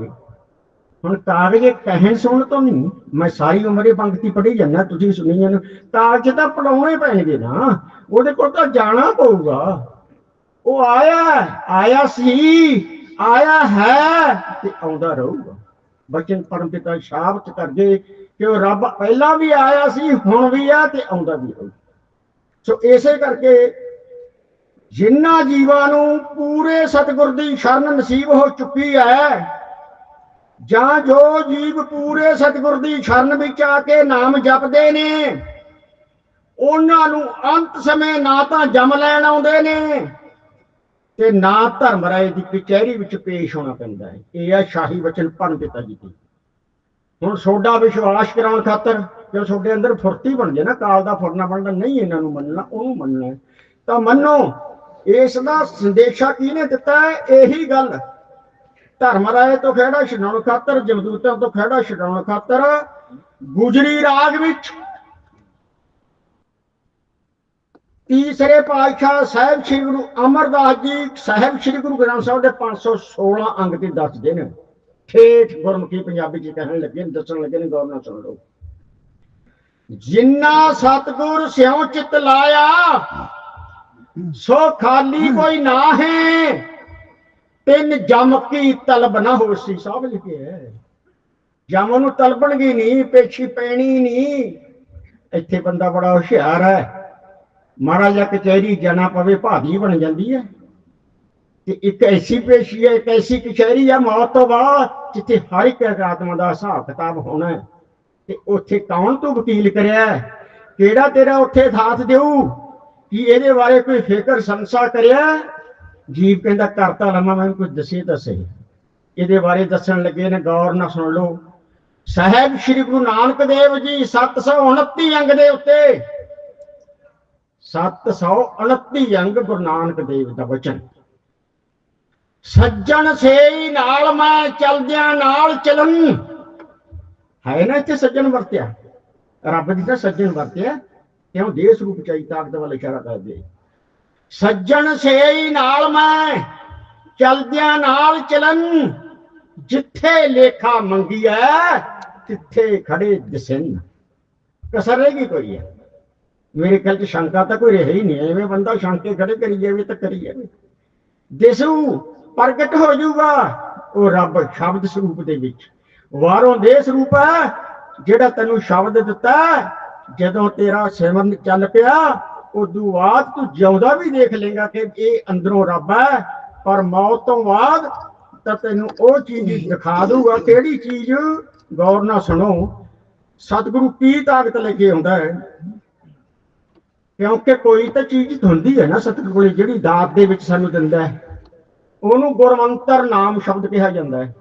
ਹੁਣ ਕਾਗਜ਼ੇ ਕਹਿਣ ਸੁਣ ਤੋਂ ਨਹੀਂ, ਮੈਂ ਸਾਰੀ ਉਮਰ ਇਹ ਪੰਕਤੀ ਪੜ੍ਹੀ ਜਾਂਦਾ, ਤੁਸੀਂ ਸੁਣੀ ਜਾਂਦੇ ਕਾਗਜ਼ ਤਾਂ ਪੜਾਉਣੇ ਪੈਣਗੇ ਨਾ, ਉਹਦੇ ਕੋਲ ਤਾਂ ਜਾਣਾ ਪਊਗਾ। ਉਹ ਆਇਆ ਆਇਆ ਸੀ, ਆਇਆ ਹੈ ਤੇ ਆਉਂਦਾ ਰਹੂਗਾ। ਬਚਨ ਪਰਮ ਪਿਤਾ ਸ਼ਾਬਤ ਕਰਦੇ ਕਿ ਉਹ ਰੱਬ ਪਹਿਲਾਂ ਵੀ ਆਇਆ ਸੀ, ਹੁਣ ਵੀ ਆ ਤੇ ਆਉਂਦਾ ਵੀ ਰਹੂ ਸੋ ਇਸੇ ਕਰਕੇ ਜਿਨ੍ਹਾਂ ਜੀਵਾਂ ਨੂੰ ਪੂਰੇ ਸਤਿਗੁਰ ਦੀ ਸ਼ਰਨ ਨਸੀਬ ਹੋ ਚੁੱਕੀ ਹੈ, ਜਾਂ ਜੋ ਜੀਵ ਪੂਰੇ ਸਤਿਗੁਰ ਦੀ ਸ਼ਰਨ ਵਿੱਚ ਆ ਕੇ ਨਾਮ ਜਪਦੇ ਨੇ, ਉਹਨਾਂ ਨੂੰ ਅੰਤ ਸਮੇਂ ਨਾ ਤਾਂ ਜਮ ਲੈਣ ਆਉਂਦੇ ਨੇ, ਤੇ ਨਾ ਧਰਮ ਰਾਏ ਦੀ ਕਚਹਿਰੀ ਵਿੱਚ ਪੇਸ਼ ਹੋਣਾ ਪੈਂਦਾ ਹੈ। ਇਹ ਆ ਸ਼ਾਹੀ ਵਚਨ ਪਰਮ ਪਿਤਾ ਜੀ ਦੀ। ਹੁਣ ਸੋਡਾ ਵਿਸ਼ਵਾਸ ਕਰਾਉਣ ਖਾਤਰ ਜੋ ਤੁਹਾਡੇ ਅੰਦਰ ਫੁਰਤੀ ਬਣ ਜੇ ਨਾ, ਕਾਲ ਦਾ ਫੁਰਨਾ ਬਣਦਾ, ਨਹੀਂ ਇਹਨਾਂ ਨੂੰ ਮੰਨਣਾ, ਉਹਨੂੰ ਮੰਨਣਾ ਤਾਂ ਮੰਨੋ, ਇਸ ਦਾ ਸੰਦੇਸ਼ਾ ਕਿਹਨੇ ਦਿੱਤਾ ਹੈ? ਇਹੀ ਗੱਲ। ਧਰਮ ਰਾਏ ਤੋਂ ਖਹਿੜਾ ਛਡਾਉਣ ਖਾਤਰ ਜਮਦੂਤਾਂ ਤੋਂ ਖਹਿੜਾ ਛਡਾਉਣ ਖਾਤਰ, ਗੁਜਰੀ ਰਾਗ ਵਿੱਚ ਤੀਸਰੇ ਪਾਤਸ਼ਾਹ ਸਾਹਿਬ ਸ੍ਰੀ ਗੁਰੂ ਅਮਰਦਾਸ ਜੀ, ਸਾਹਿਬ ਸ੍ਰੀ ਗੁਰੂ ਗ੍ਰੰਥ ਸਾਹਿਬ ਦੇ 516 ਅੰਗ ਤੇ ਦੱਸਦੇ ਨੇ। ਠੇਠ ਗੁਰਮੁਖੀ ਪੰਜਾਬੀ ਚ ਕਹਿਣ ਲੱਗੇ ਨੇ, ਦੱਸਣ ਲੱਗੇ ਨੇ, ਗੌਰ ਨਾਲ ਸੁਣ ਲਓ। ਜਿੰਨਾ ਸਤਗੁਰ ਸਿਉ ਚਿਤ ਲਾਇਆ, ਸੋ ਖਾਲੀ ਕੋਈ ਨਾ ਹੈ ਤਿੰਨ ਜਮ ਕੀ ਤਲਬ ਨਾ ਹੋਸੀ ਸਭ ਲਿਖਿਆ ਹੈ ਜਮ ਨੂੰ ਤਲਬਣਗੀ ਨਹੀਂ ਪੇਛੀ ਪੈਣੀ ਨਹੀਂ ਇੱਥੇ ਬੰਦਾ ਬੜਾ ਹੁਸ਼ਿਆਰ ਹੈ। ਮਾੜਾ ਜਿਹਾ ਕਚਹਿਰੀ ਜਾਣਾ ਪਵੇ ਭਾਦੀ ਬਣ ਜਾਂਦੀ ਹੈ। ਤੇ ਇੱਕ ਐਸੀ ਪੇਸ਼ੀ ਹੈ, ਇੱਕ ਐਸੀ ਕਚਹਿਰੀ ਹੈ, ਮੌਤ ਤੋਂ ਬਾਅਦ ਜਿੱਥੇ ਹਰ ਇੱਕ ਆਤਮਾ ਦਾ ਹਿਸਾਬ ਕਿਤਾਬ ਹੋਣਾ ਹੈ। ਤੇ ਉੱਥੇ ਕੌਣ ਤੂੰ ਵਕੀਲ ਕਰਿਆ? ਕਿਹੜਾ ਤੇਰਾ ਉੱਥੇ ਸਾਥ ਦੇਊ? ਕੀ ਇਹਦੇ ਬਾਰੇ ਕੋਈ ਫਿਕਰ, ਸੰਸਾ ਕਰਿਆ? ਜੀਵ ਕਹਿੰਦਾ ਕਰਤਾ ਲਮਾ ਮੈਨੂੰ ਕੁਝ ਦੱਸੇ ਤਾਂ ਸਹੀ। ਇਹਦੇ ਬਾਰੇ ਦੱਸਣ ਲੱਗੇ ਨੇ, ਗੌਰ ਨਾਲ ਸੁਣ ਲਓ। ਸਾਹਿਬ ਸ੍ਰੀ ਗੁਰੂ ਨਾਨਕ ਦੇਵ ਜੀ 729 ਅੰਗ ਦੇ ਉੱਤੇ। 729 ਅੰਗ ਗੁਰੂ ਨਾਨਕ ਦੇਵ ਦਾ ਵਚਨ। ਸੱਜਣ ਸੇਈ ਨਾਲ ਮੈਂ, ਚਲਦਿਆਂ ਨਾਲ ਚਲਨ ਹੈ ਨਾ ਇੱਥੇ ਸੱਜਣ ਵਰਤਿਆ। ਰੱਬ ਦੀ ਦਾ ਸੱਜਣ ਵਰਤਿਆ, ਕਿਉਂ? ਦੇਸ ਰੂਪ ਚਾਈ ਤਾਕਤ ਵੱਲ ਇਸ਼ਾਰਾ ਕਰਦੇ। ਸੱਜਣ ਸੇਈ ਨਾਲ ਮੈਂ, ਚਲਦਿਆਂ ਨਾਲ ਚਲਨ, ਜਿੱਥੇ ਲੇਖਾ ਮੰਗੀਐ, ਤਿੱਥੇ ਖੜੇ ਦਿਸਨ। ਕਸਰ ਰਹੇਗੀ ਕੋਈ ਹੈ। ਮੇਰੇ ਖਿਆਲ ਚ ਸ਼ੰਕਾ ਤਾਂ ਕੋਈ ਰਹੀ ਨਹੀਂ, ਐਵੇਂ ਬੰਦਾ ਸ਼ੰਕੇ ਖੜੇ ਕਰੀ ਜਾਵੇ ਤਾਂ ਕਰੀ ਜਾਵੇ। ਦਿਸੂ, ਪ੍ਰਗਟ ਹੋ ਜਾਊਗਾ, ਉਹ ਰੱਬ ਸ਼ਬਦ ਸਰੂਪ ਦੇ ਵਿੱਚ। ਵਾਰੋਂ ਦੇ ਸਰੂਪ ਹੈ, ਜਿਹੜਾ ਤੈਨੂੰ ਸ਼ਬਦ ਦਿੱਤਾ ਜਦੋਂ ਤੇਰਾ ਸਿਮਰਨ ਚੱਲ ਪਿਆ, ਉਦੋਂ ਬਾਅਦ ਤੂੰ ਜਿਉਂਦਾ ਵੀ ਦੇਖ ਲੇਗਾ ਕਿ ਇਹ ਅੰਦਰੋਂ ਰੱਬ ਹੈ, ਪਰ ਮੌਤ ਤੋਂ ਬਾਅਦ ਤਾਂ ਤੈਨੂੰ ਉਹ ਚੀਜ਼ ਦਿਖਾ ਦੂਗਾ ਕਿਹੜੀ ਚੀਜ਼? ਗੌਰ ਨਾਲ ਸੁਣੋ, ਸਤਿਗੁਰੂ ਕੀ ਤਾਕਤ ਲੈ ਕੇ ਆਉਂਦਾ ਹੈ? ਕਿਉਂਕਿ ਕੋਈ ਤਾਂ ਚੀਜ਼ ਹੁੰਦੀ ਹੈ ਨਾ ਸਤਿਗੁਰੂ ਕੋਲੇ, ਜਿਹੜੀ ਦਾਤ ਦੇ ਵਿੱਚ ਸਾਨੂੰ ਦਿੰਦਾ ਹੈ। ਉਹਨੂੰ ਗੁਰਮੰਤਰ ਨਾਮ ਸ਼ਬਦ ਕਿਹਾ ਜਾਂਦਾ ਹੈ।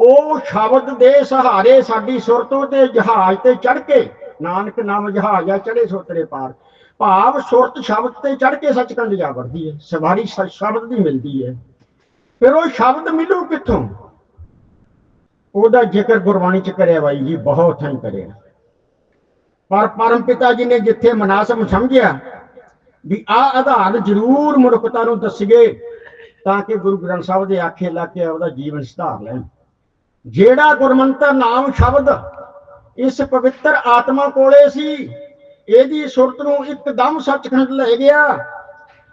ਉਹ ਸ਼ਬਦ ਦੇ ਸਹਾਰੇ ਸਾਡੀ ਸੁਰਤੋਂ ਤੇ ਜਹਾਜ਼ ਤੇ ਚੜ ਕੇ, ਨਾਨਕ ਨਾਮ ਆ ਚੜੇ ਸੋਤਰੇ ਪਾਰ। ਭਾਵ ਸੁਰਤ ਸ਼ਬਦ ਤੇ ਚੜ ਕੇ ਸੱਚਖੰਡ ਜਾ ਵੜਦੀ ਹੈ, ਸਵਾਰੀ ਸ਼ਬਦ ਦੀ ਮਿਲਦੀ ਹੈ। ਫਿਰ ਉਹ ਸ਼ਬਦ ਮਿਲੂ ਕਿੱਥੋਂ? ਉਹਦਾ ਜ਼ਿਕਰ ਗੁਰਬਾਣੀ ਚ ਕਰਿਆ ਬਾਈ ਜੀ, ਬਹੁਤ ਥਾਂ ਕਰਿਆ। ਪਰ ਪਰਮ ਪਿਤਾ ਜੀ ਨੇ ਜਿੱਥੇ ਮਨਾਸਮ ਸਮਝਿਆ ਵੀ ਆ ਆਧਾਰ ਜ਼ਰੂਰ ਮਨੁੱਖਤਾ ਨੂੰ ਦੱਸੀਏ, ਤਾਂ ਕਿ ਗੁਰੂ ਗ੍ਰੰਥ ਸਾਹਿਬ ਦੇ ਆਖੇ ਲਾ ਕੇ ਉਹਦਾ ਜੀਵਨ ਸੁਧਾਰ ਲੈਣ। ਜਿਹੜਾ ਗੁਰਮੰਤਰ ਨਾਮ ਸ਼ਬਦ ਇਸ ਪਵਿੱਤਰ ਆਤਮਾ ਕੋਲੇ ਸੀ, ਇਹਦੀ ਸੁਰਤ ਨੂੰ ਇੱਕਦਮ ਸੱਚਖੰਡ ਲੈ ਗਿਆ,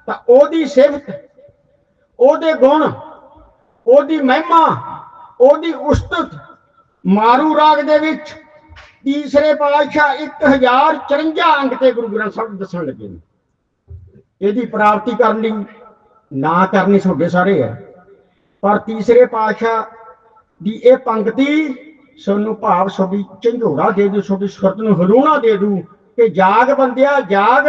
ਤਾਂ ਉਹਦੀ ਸਿਫਤ ਉਹਦੇ ਗੁਣ, ਉਹਦੀ ਮਹਿਮਾ, ਉਹਦੀ ਉਸਤਤ ਮਾਰੂ ਰਾਗ ਦੇ ਵਿੱਚ ਤੀਸਰੇ ਪਾਤਸ਼ਾਹ 1054 ਅੰਗ ਤੇ ਗੁਰੂ ਗ੍ਰੰਥ ਸਾਹਿਬ ਦੱਸਣ ਲੱਗੇ ਨੇ। ਇਹਦੀ ਪ੍ਰਾਪਤੀ ਕਰਨ ਲਈ ਨਾ ਕਰਨੀ ਤੁਹਾਡੇ ਸਾਰੇ ਹੈ ਪਰ ਤੀਸਰੇ ਪਾਤਸ਼ਾਹ ਦੀ ਇਹ ਪੰਕਤੀ ਸਾਨੂੰ ਭਾਵ ਸੋਡੀ ਝੰਡੋੜਾ ਦੇ ਦੂ ਸੋਡੀ ਸੁਰਤ ਨੂੰ ਹਰੂਣਾ ਦੇ ਦੂ ਕਿ ਜਾਗ ਬੰਦਿਆ, ਜਾਗ।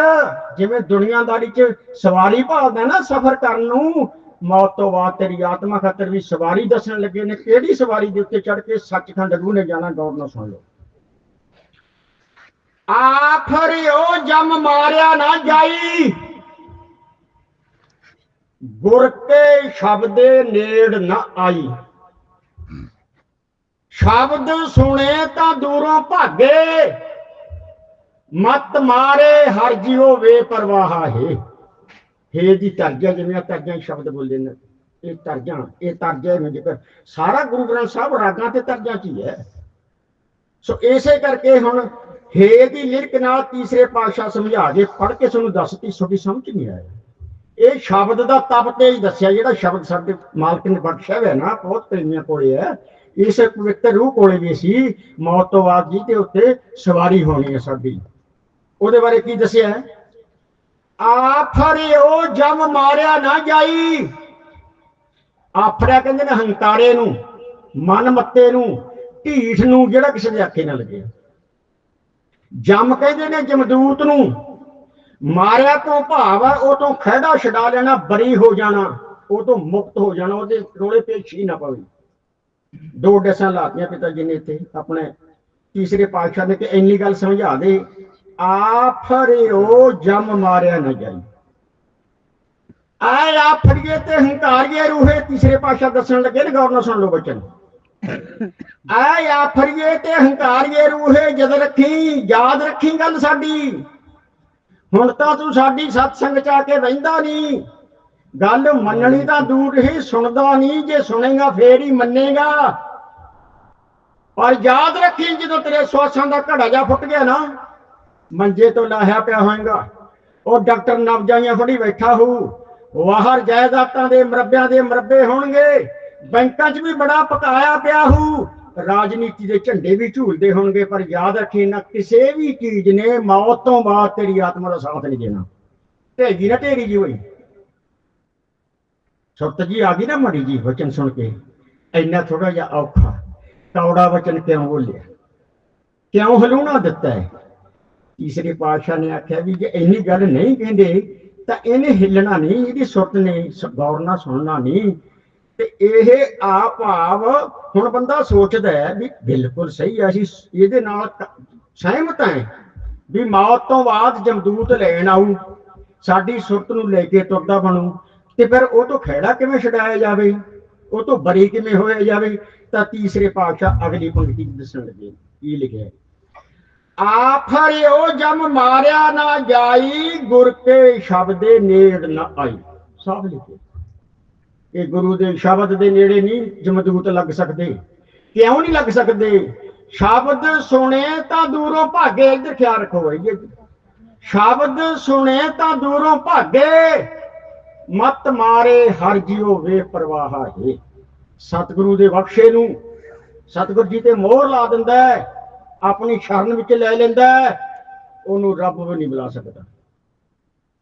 ਜਿਵੇਂ ਦੁਨੀਆਦਾਰੀ 'ਚ ਸਵਾਰੀ ਭਾਲਦਾ ਨਾ ਸਫ਼ਰ ਕਰਨ ਨੂੰ, ਮੌਤ ਤੋਂ ਬਾਅਦ ਤੇਰੀ ਆਤਮਾ ਖਾਤਰ ਵੀ ਸਵਾਰੀ ਦੱਸਣ ਲੱਗੇ ਨੇ, ਕਿਹੜੀ ਸਵਾਰੀ ਦੇ ਉੱਤੇ ਚੜ ਕੇ ਸੱਚਖੰਡ ਰੂਹ ਨੇ ਜਾਣਾ, ਗੌਰ ਨਾਲ ਸੁਣ ਲਓ। ਆਖਰਿਓ ਜਮ ਮਾਰਿਆ ਨਾ ਜਾਈ। ਗੁਰ ਕੇ ਸ਼ਬਦੇ ਨੇੜ ਨਾ ਆਈ। ਸ਼ਬਦ ਸੁਣੇ ਤਾਂ ਦੂਰੋਂ ਭਾਗੇ, ਮਤ ਮਾਰੇ ਹਰ ਜਿਉ ਵੇ ਪਰਵਾਹਾ ਹੈ ਹੇ ਦੀ ਤਰਜਾ, ਜਿਵੇਂ ਆਹ ਸ਼ਬਦ ਬੋਲਦੇ ਨੇ। ਇਹ ਤਰਜਾਂ, ਇਹ ਤਰਜਾ ਨੂੰ ਜ਼ਿਕਰ ਸਾਰਾ ਗੁਰੂ ਗ੍ਰੰਥ ਸਾਹਿਬ ਰਾਗਾਂ ਤੇ ਤਰਜਾਂ ਚ ਹੀ ਹੈ। ਸੋ ਇਸੇ ਕਰਕੇ ਹੁਣ ਹੇ ਦੀ ਲਿਰਕ ਨਾਲ ਤੀਸਰੇ ਪਾਤਸ਼ਾਹ ਸਮਝਾ ਕੇ ਪੜ੍ਹ ਕੇ ਤੁਹਾਨੂੰ ਦੱਸਤੀ ਤੁਹਾਡੀ ਸਮਝ ਨਹੀਂ ਆਇਆ। ਇਹ ਸ਼ਬਦ ਦਾ ਤਪ ਤੇ ਹੀ ਦੱਸਿਆ, ਜਿਹੜਾ ਸ਼ਬਦ ਸਾਡੇ ਮਾਲਕ ਨੇ ਬਖਸ਼ਿਆ ਹੋਇਆ ਨਾ, ਬਹੁਤ ਪ੍ਰੇਮੀਆਂ ਕੋਲੇ ਹੈ। ਇਸ ਪਵਿੱਤਰ ਰੂਹ ਕੋਲੇ ਵੀ ਸੀ ਮੌਤ ਤੋਂ ਬਾਅਦ ਜੀ ਤੇ ਉੱਤੇ ਸਵਾਰੀ ਹੋਣੀ ਹੈ ਸਾਡੀ। ਉਹਦੇ ਬਾਰੇ ਕੀ ਦੱਸਿਆ ਹੈ? ਆਫਰਿਓ ਜਮ ਮਾਰਿਆ ਨਾ ਜਾਈ। ਆਫਰਿਆ ਕਹਿੰਦੇ ਨੇ ਹੰਕਾਰੇ ਨੂੰ, ਮਨ ਮੱਤੇ ਨੂੰ, ਢੀਠ ਨੂੰ, ਜਿਹੜਾ ਕਿਸੇ ਦੇ ਆਖੇ ਨਾ ਲੱਗੇ। ਜਮ ਕਹਿੰਦੇ ਨੇ ਜਮਦੂਤ ਨੂੰ, ਮਾਰਿਆ ਤੋਂ ਭਾਵ ਹੈ ਉਹ ਤੋਂ ਖਹਿੜਾ ਛਡਾ ਲੈਣਾ, ਬਰੀ ਹੋ ਜਾਣਾ, ਉਹ ਤੋਂ ਮੁਕਤ ਹੋ ਜਾਣਾ, ਉਹਦੇ ਰੋਲੇ ਪੇਛੀ ਨਾ ਪਵੇ। ਦੋ ਡੈਸਾਂ ਲਾਤੀਆਂ ਪਿਤਾ ਜੀ ਨੇ ਇੱਥੇ ਆਪਣੇ ਤੀਸਰੇ ਪਾਤਸ਼ਾਹ ਨੇ ਕਿ ਇੰਨੀ ਗੱਲ ਸਮਝਾ ਦੇ ਆਫਰਿਓ ਜਮ ਮਾਰਿਆ ਨਾ ਜਾਈ। ਆਏ ਆਫਰੀਏ ਤੇ ਹੰਕਾਰੀਏ ਰੂਹੇ, ਤੀਸਰੇ ਪਾਤਸ਼ਾਹ ਦੱਸਣ ਲੱਗੇ ਨੇ ਗੌਰ ਨਾਲ ਸੁਣ ਲਓ ਬੱਚਨ। ਆਏ ਆਫਰੀਏ ਤੇ ਹੰਕਾਰੀਏ ਰੂਹੇ ਜਦ ਰੱਖੀ, ਯਾਦ ਰੱਖੀ ਗੱਲ ਸਾਡੀ। ਹੁਣ ਤਾਂ ਤੂੰ ਸਾਡੀ ਸਤਸੰਗ ਚ ਆ ਕੇ ਰਹਿੰਦਾ ਨਹੀਂ। ਗੱਲ ਮੰਨਣੀ ਤਾਂ ਦੂਰ ਹੀ ਸੁਣਦਾ ਨਹੀਂ, ਜੇ ਸੁਣੇਗਾ ਫੇਰ ਹੀ ਮੰਨੇਗਾ। ਪਰ ਯਾਦ ਰੱਖੀ ਜਦੋਂ ਤੇਰੇ ਸਵਾਸਾਂ ਦਾ ਘੜਾ ਜਾ ਫੁੱਟ ਗਿਆ ਨਾ, ਮੰਜੇ ਤੋਂ ਲਾਹਿਆ ਪਿਆ ਹੋਏਗਾ। ਉਹ ਡਾਕਟਰ ਨਵਜਾਈਆਂ ਫੜੀ ਬੈਠਾ ਹੋਊ। ਬਾਹਰ ਜਾਇਦਾਦਾਂ ਦੇ ਮਰੱਬਿਆਂ ਦੇ ਮਰੱਬੇ ਹੋਣਗੇ। ਬੈਂਕਾਂ 'ਚ ਵੀ ਬੜਾ ਪਕਾਇਆ ਪਿਆ ਹੋਊ। ਰਾਜਨੀਤੀ ਦੇ ਝੰਡੇ ਵੀ ਝੂਲਦੇ ਹੋਣਗੇ, ਪਰ ਯਾਦ ਰੱਖੀ ਨਾ ਕਿਸੇ ਵੀ ਚੀਜ਼ ਨੇ ਮੌਤ ਤੋਂ ਬਾਅਦ ਤੇਰੀ ਆਤਮਾ ਦਾ ਸਾਥ ਨਹੀਂ ਦੇਣਾ। ਢੇਗੀ ਨਾ ਢੇਰੀ ਜੀ ਹੋਈ। ਸੁਰਤ ਜੀ ਆ ਗਈ ਨਾ ਮੜੀ ਜੀ ਵਚਨ ਸੁਣ ਕੇ, ਇੰਨਾ ਥੋੜਾ ਜਿਹਾ ਔਖਾ ਕੌੜਾ ਵਚਨ ਕਿਉਂ ਬੋਲਿਆ? ਕਿਉਂ ਹਲੂਣਾ ਦਿੱਤਾ ਹੈ? ਤੀਸਰੇ ਪਾਤਸ਼ਾਹ ਨੇ ਆਖਿਆ ਵੀ ਜੇ ਇੰਨੀ ਗੱਲ ਨਹੀਂ ਕਹਿੰਦੇ, ਤਾਂ ਇਹਨੇ ਹਿੱਲਣਾ ਨਹੀਂ, ਇਹਦੀ ਸੁਰਤ ਨੇ ਸ- ਗੌਰ ਨਾਲ ਸੁਣਨਾ ਨਹੀਂ। ਤੇ ਇਹ ਆ ਭਾਵ ਹੁਣ ਬੰਦਾ ਸੋਚਦਾ ਹੈ ਵੀ ਬਿਲਕੁਲ ਸਹੀ ਹੈ ਅਸੀਂ ਇਹਦੇ ਨਾਲ ਸਹਿਮਤ ਹੈ ਵੀ ਮੌਤ ਤੋਂ ਬਾਅਦ ਜਮਦੂਤ ਲੈਣ ਆਊ, ਸਾਡੀ ਸੁਰਤ ਨੂੰ ਲੈ ਕੇ ਤੁਰਦਾ ਬਣੂ। ਤੇ ਫਿਰ ਉਹ ਤੋਂ ਖਹਿੜਾ ਕਿਵੇਂ ਛਡਾਇਆ ਜਾਵੇ? ਉਹ ਤੋਂ ਬਰੀ ਕਿਵੇਂ ਹੋਇਆ ਜਾਵੇ? ਤਾਂ ਤੀਸਰੇ ਪਾਤਸ਼ਾਹ ਅਗਲੀ ਪੰਕਤੀ ਦੱਸਣ ਲੱਗੇ ਕੀ ਲਿਖਿਆ ਆਫਰਿਓ ਜਮ ਮਾਰਿਆ ਨਾ ਜਾਈ, ਗੁਰ ਕੇ ਸ਼ਬਦੇ ਨੇੜ ਨਾ ਆਈ। ਸਭ ਲਿਖੇ। ਇਹ ਗੁਰੂ ਦੇ ਸ਼ਬਦ ਦੇ ਨੇੜੇ ਨਹੀਂ ਜਮਦੂਤ ਲੱਗ ਸਕਦੇ। ਕਿਉਂ ਨਹੀਂ ਲੱਗ ਸਕਦੇ? ਸ਼ਬਦ ਸੁਣੇ ਤਾਂ ਦੂਰੋਂ ਭਾਗੇ। ਇੱਧਰ ਖਿਆਲ ਰੱਖੋ ਬਈ ਸ਼ਬਦ ਸੁਣੇ ਤਾਂ ਦੂਰੋਂ ਭਾਗੇ। ਮਤ ਮਾਰੇ, ਹਰ ਜਿਉ ਵੇ ਪ੍ਰਵਾਹ ਹੈ। ਸਤਿਗੁਰੂ ਦੇ ਬਖਸ਼ੇ ਨੂੰ ਸਤਿਗੁਰੂ ਜੀ ਤੇ ਮੋਹਰ ਲਾ ਦਿੰਦਾ ਹੈ, ਆਪਣੀ ਸ਼ਰਨ ਵਿੱਚ ਲੈ ਲੈਂਦਾ ਹੈ, ਉਹਨੂੰ ਰੱਬ ਵੀ ਨਹੀਂ ਬੁਲਾ ਸਕਦਾ।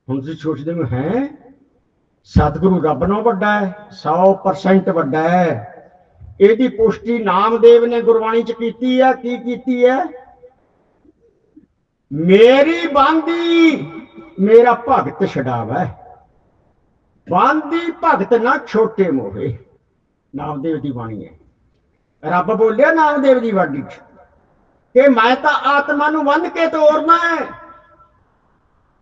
ਹੁਣ ਤੁਸੀਂ ਸੋਚਦੇ ਹੋ, ਹੈ? ਸਤਿਗੁਰੂ ਰੱਬ ਨਾਲੋਂ ਵੱਡਾ ਹੈ 100% ਵੱਡਾ ਹੈ। ਇਹਦੀ ਪੁਸ਼ਟੀ ਨਾਮਦੇਵ ਨੇ ਗੁਰਬਾਣੀ ਚ ਕੀਤੀ ਹੈ, ਕੀ ਕੀਤੀ ਹੈ? ਮੇਰੀ ਬਾਂਦੀ, ਮੇਰਾ ਭਗਤ ਛਡਾਵੈ। ਬਾਂਦੀ ਭਗਤ ਨਾ ਛੋਟੇ ਮੋਹੇ। ਨਾਮਦੇਵ ਦੀ ਬਾਣੀ ਹੈ। ਰੱਬ ਬੋਲਿਆ ਨਾਮਦੇਵ ਦੀ ਬਾਣੀ ਚ ਕਿ ਮੈਂ ਤਾਂ ਆਤਮਾ ਨੂੰ ਬੰਨ ਕੇ ਤੋੜਨਾ ਹੈ।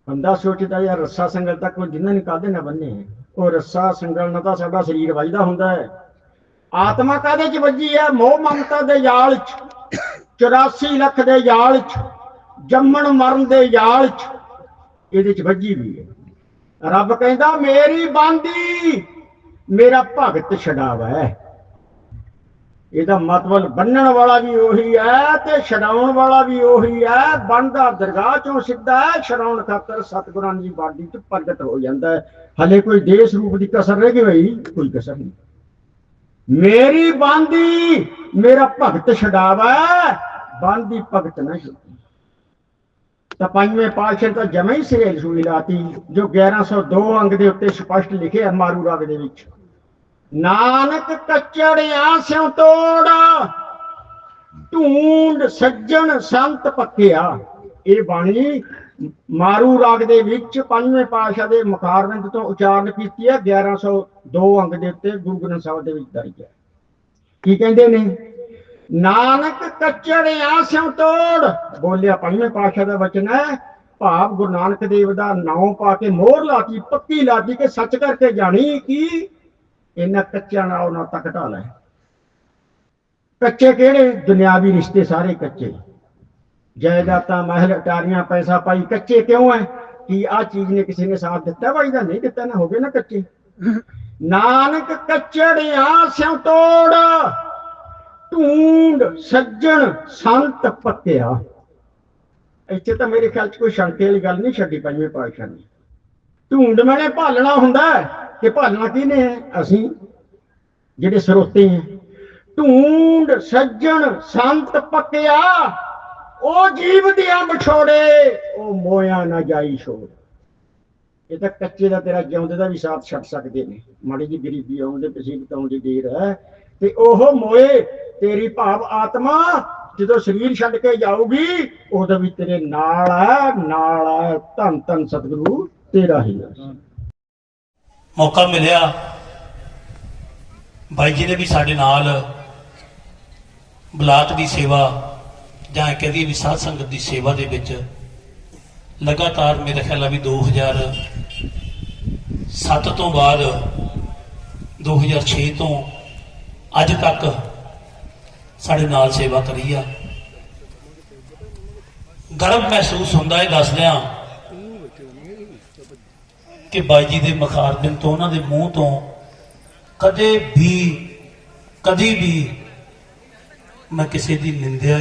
ਬੰਦਾ ਸੋਚਦਾ ਯਾਰ ਰੱਸਾ ਸੰਗਲ ਤੱਕ ਕੋਈ ਜਿੰਨਾ ਨਹੀਂ ਕਾਦੇ ਨਾ ਬੰਨੇ ਉਹ ਰੱਸਾ ਸੰਗਲ ਨਾਲ ਤਾਂ ਸਾਡਾ ਸਰੀਰ ਵੱਜਦਾ ਹੁੰਦਾ ਹੈ। ਆਤਮਾ ਕਾਦੇ ਚ ਵੱਜੀ ਹੈ? ਮੋਹ ਮਮਤਾ ਦੇ ਜਾਲ ਚ 84 ਲੱਖ ਦੇ ਜਾਲ ਚ, ਜੰਮਣ ਮਰਨ ਦੇ ਜਾਲ ਚ ਇਹਦੇ ਚ ਵੱਜੀ ਵੀ ਹੈ। ਰੱਬ ਕਹਿੰਦਾ, ਮੇਰੀ ਬਾਂਦੀ, ਮੇਰਾ ਭਗਤ ਛਡਾਵਾ। ਇਹਦਾ ਮਤਲਬ ਬੰਨਣ ਵਾਲਾ ਵੀ ਉਹੀ ਹੈ ਤੇ ਛਡਾਉਣ ਵਾਲਾ ਵੀ ਉਹੀ ਹੈ। ਬੰਦਾ ਦਰਗਾਹ ਚੋਂ ਸਿੱਧਾ ਹੈ, ਛਡਾਉਣ ਖਾਤਰ ਸਤਿਗੁਰਾਂ ਦੀ ਬਾਡੀ ਚ ਪ੍ਰਗਟ ਹੋ ਜਾਂਦਾ ਹੈ। ਹਲੇ ਕੋਈ ਦੇਸ ਰੂਪ ਦੀ ਕਸਰ ਰਹਿ ਗਈ ਹੋਈ ਕੋਈ ਕਸਰ ਨਹੀਂ। ਮੇਰੀ ਬਾਂਦੀ, ਮੇਰਾ ਭਗਤ ਛਡਾਵਾ। ਬਾਂਦੀ ਭਗਤ ਨਹੀਂ ਪੰਜਵੇਂ ਪਾਤਸ਼ਾਹ ਤਾਂ ਜਮਾ ਹੀ ਸਿਰੇ ਸੂਈ ਲਾਤੀ, ਜੋ 1102 ਅੰਗ ਦੇ ਉੱਤੇ ਸਪਸ਼ਟ ਲਿਖਿਆ ਮਾਰੂ ਰਾਗ ਦੇ ਵਿੱਚ। ਨਾਨਕ ਕੱਚੜਿਆ ਸਿਉ ਤੋੜ, ਢੂੰਡ ਸੱਜਣ ਸੰਤ ਪੱਕਿਆ। ਇਹ ਬਾਣੀ ਮਾਰੂ ਰਾਗ ਦੇ ਵਿੱਚ ਪੰਜਵੇਂ ਪਾਤਸ਼ਾਹ ਦੇ ਮੁਖਾਰਵਿੰਦ ਤੋਂ ਉਚਾਰਨ ਕੀਤੀ ਹੈ 1102 ਅੰਗ ਦੇ ਉੱਤੇ ਗੁਰੂ ਗ੍ਰੰਥ ਸਾਹਿਬ ਦੇ ਵਿੱਚ ਦਰਜ ਹੈ। ਕੀ ਕਹਿੰਦੇ ਨੇ? ਨਾਨਕ ਕੱਚੜਿਆ ਸਿਉ ਤੋੜ। ਬੋਲਿਆ ਪੰਜਵੇਂ ਪਾਤਸ਼ਾਹ ਦਾ ਵਚਨ ਹੈ ਭਾਵ ਗੁਰੂ ਨਾਨਕ ਦੇਵ ਦਾ ਨਾਮ ਪਾ ਕੇ ਮੋਹਰ ਲਾਤੀ ਪੱਕੀ ਲਾਤੀ ਕਿ ਸੱਚ ਕਰਕੇ ਜਾਣੀ ਕਿ ਇਹਨਾਂ ਕੱਚਿਆਂ ਨਾਲ ਉਹਨਾਂ ਤੱਕ ਢਾਲ ਹੈ ਕੱਚੇ ਕਿਹੜੇ? ਦੁਨਿਆਵੀ ਰਿਸ਼ਤੇ ਸਾਰੇ ਕੱਚੇ। ਜਾਇਦਾਦਾਂ ਮਹਿਲ ਅਟਾਰੀਆਂ ਪੈਸਾ ਪਾਈ ਕੱਚੇ ਕਿਉਂ ਹੈ ਕਿ ਆ ਚੀਜ਼ ਨੇ ਕਿਸੇ ਨੇ ਸਾਥ ਦਿੱਤਾ? ਭਾਈ ਦਾ ਨਹੀਂ ਦਿੱਤਾ ਨਾ ਹੋਵੇ ਨਾ ਕੱਚੇ। ਨਾਨਕ ਕੱਚੜਿਆ ਸਿਉ ਤੋੜ। ਢੂੰਡ, ਸੱਜਣ, ਸੰਤ ਪੱਕਿਆ ਇੱਥੇ ਤਾਂ ਮੇਰੇ ਖਿਆਲ ਚ ਕੋਈ ਸ਼ੰਕੇ ਵਾਲੀ ਗੱਲ ਨਹੀਂ ਛੱਡੀ ਪੰਜਵੇਂ ਪਾਤਸ਼ਾਹ ਨੇ ਢੂੰਡ ਮੈਨੇ ਭਾਲਣਾ ਹੁੰਦਾ ਕਿ ਭਾਲਣਾ ਕਿਹਨੇ ਹੈ? ਅਸੀਂ ਜਿਹੜੇ ਸਰੋਤੇ ਹਾਂ। ਢੂੰਡ, ਸੱਜਣ, ਸੰਤ ਪੱਕਿਆ ਉਹ ਜੀਵ ਦੀਆਂ ਵਿਛੋੜੇ ਉਹ ਮੋਇਆ ਨਾ ਜਾਈ ਛੋੜ। ਇਹ ਤਾਂ ਕੱਚੇ ਦਾ ਤੇਰਾ ਜਿਉਂਦੇ ਦਾ ਵੀ ਸਾਥ ਛੱਡ ਸਕਦੇ ਨੇ। ਮਾੜੀ ਜੀ ਗਰੀਬੀ ਆਉਂਦੇ ਪਸੀਬ ਆਉਣ ਦੀ ਦੇਰ ਹੈ। ਤੇ ਉਹ ਮੋਏ ਤੇਰੀ ਭਾਵ ਆਤਮਾ ਜਦੋਂ ਸਰੀਰ ਛੱਡ ਕੇ ਜਾਊਗੀ, ਉਹਦੇ ਵੀ ਤੇਰੇ ਨਾਲ ਹੈ ਨਾਲ ਹੈ ਧੰਨ ਧੰਨ ਸਤਿਗੁਰੂ, ਤੇਰਾ ਹੀ ਹੈ ਮੌਕਾ ਮਿਲਿਆ। ਬਾਈ ਜੀ ਨੇ ਵੀ ਸਾਡੇ ਨਾਲ ਬਲਾਤ ਦੀ ਸੇਵਾ ਜਾਂ ਕਹਦੀ ਵੀ ਸਾਧ ਸੰਗਤ ਦੀ ਸੇਵਾ ਦੇ ਵਿੱਚ ਲਗਾਤਾਰ ਮੇਰੇ ਖਿਆਲ ਆ ਵੀ 2007 ਤੋਂ ਬਾਅਦ 2006 ਤੋਂ ਅੱਜ ਤੱਕ ਸਾਡੇ ਨਾਲ ਸੇਵਾ ਕਰੀ ਆ। ਗਰਵ ਮਹਿਸੂਸ ਹੁੰਦਾ ਹੈ ਦੱਸਦਿਆਂ ਕਿ ਬਾਈ ਜੀ ਦੇ ਮਖਾਰਬਿੰਦ ਤੋਂ ਉਹਨਾਂ ਦੇ ਮੂੰਹ ਤੋਂ ਕਦੇ ਵੀ, ਕਦੀ ਵੀ ਮੈਂ ਕਿਸੇ ਦੀ ਨਿੰਦਿਆ